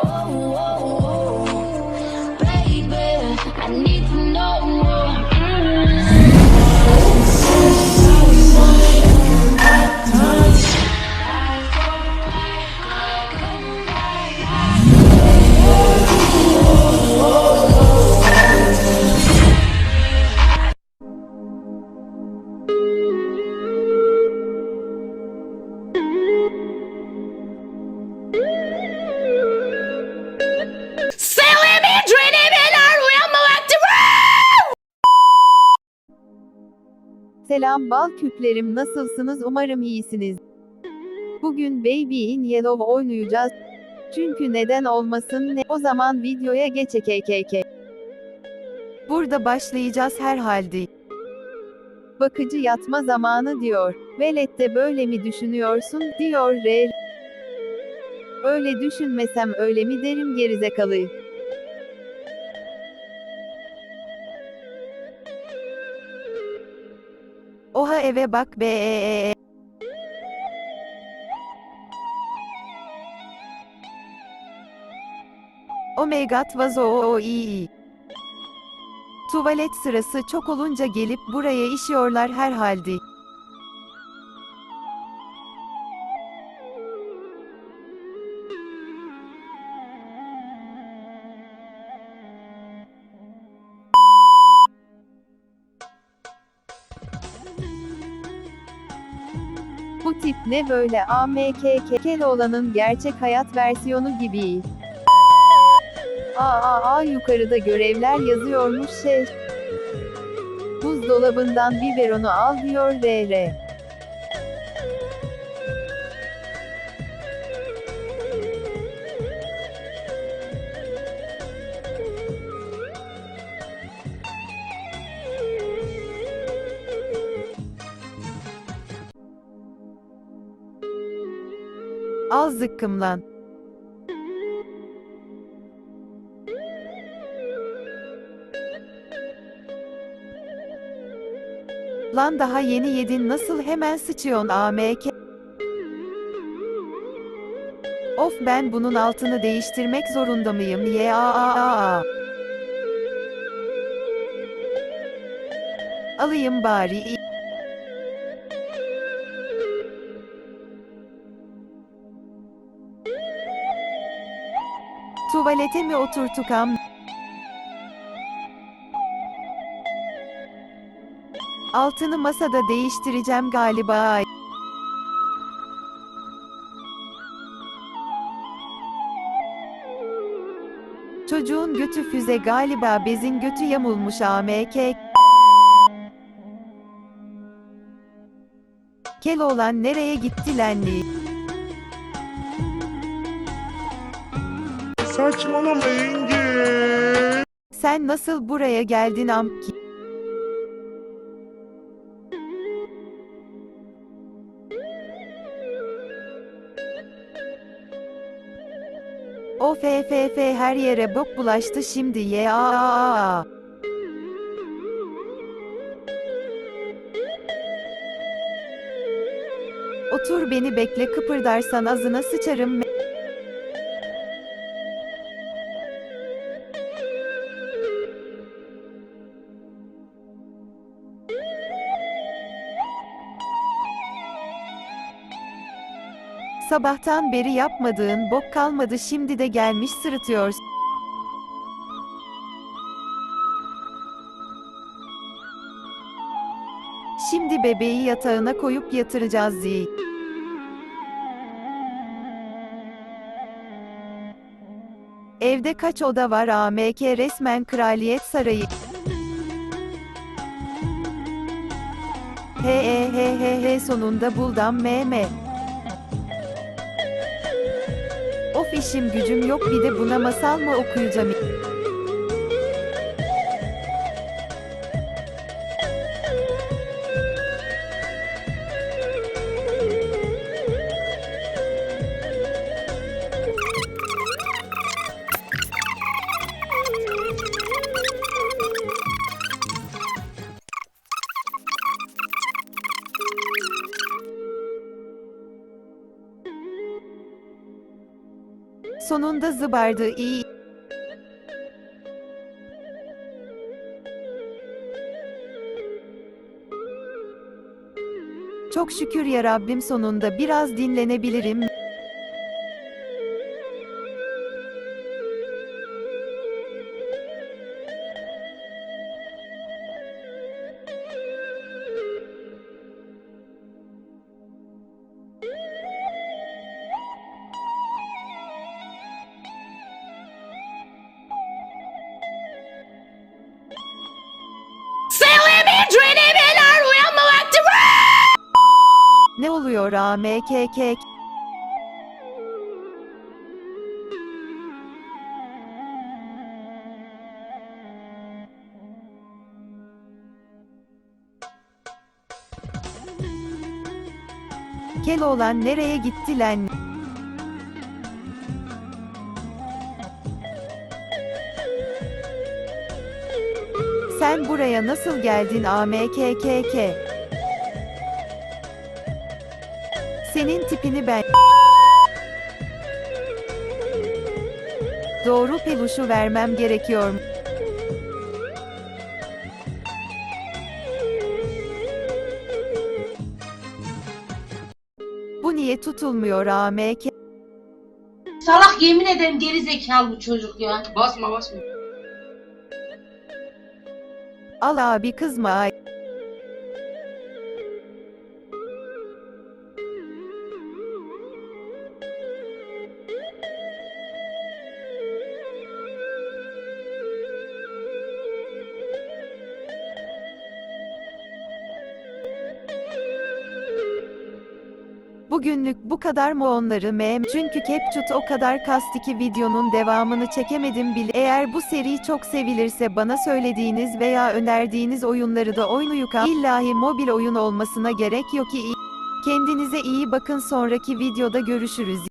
Oh, oh, Selam bal küplerim nasılsınız umarım iyisiniz. Bugün Baby in Yellow oynayacağız. Çünkü neden olmasın ne o zaman videoya geçe KKK. Burada başlayacağız herhalde. Bakıcı yatma zamanı diyor. Velet de böyle mi düşünüyorsun diyor R. Öyle düşünmesem öyle mi derim gerizekalı. Oha eve bak be. Oh my god was o iyi. Tuvalet sırası çok olunca gelip buraya işiyorlar herhalde. Bu tip ne böyle AMK Keloğlan'ın gerçek hayat versiyonu gibi. Aa, aa, aa yukarıda görevler yazıyormuş şey. Buzdolabından biberonu al diyor RR. Al zıkkım lan. Daha yeni yedin nasıl hemen sıçıyorsun AMK? Of ben bunun altını değiştirmek zorunda mıyım ya a Alayım bari. Tuvalete mi oturtukam? Altını masada değiştireceğim galiba. Çocuğun götü füze galiba bezin götü yamulmuş AMK. Keloğlan nereye gitti lenli? Saçmalama yenge. Sen nasıl buraya geldin amki? Of FFF her yere bok bulaştı şimdi ya. Otur beni bekle kıpırdarsan ağzına sıçarım. Sabahtan beri yapmadığın bok kalmadı şimdi de gelmiş sırıtıyorsun. Şimdi bebeği yatağına koyup yatıracağız Zi. Evde kaç oda var AMK resmen kraliyet sarayı. He he he he he sonunda buldum meme. Of işim gücüm yok bir de buna masal mı okuyacağım? Sonunda zıbardı iyi. Çok şükür ya Rabbim sonunda biraz dinlenebilirim. Oluyor AMKK? Keloğlan nereye gitti lan? Sen buraya nasıl geldin AMKKK? Senin tipini ben... Doğru peluşu vermem gerekiyor. Bu niye tutulmuyor AMK? Salak yemin ederim geri zekalı bu çocuk ya. Basma basma. Al abi kızma ay. Bugünlük bu kadar mı onları mem? Çünkü CapCut o kadar kastı ki videonun devamını çekemedim bile. Eğer bu seri çok sevilirse bana söylediğiniz veya önerdiğiniz oyunları da oynayuka illahi mobil oyun olmasına gerek yok ki. Kendinize iyi bakın sonraki videoda görüşürüz.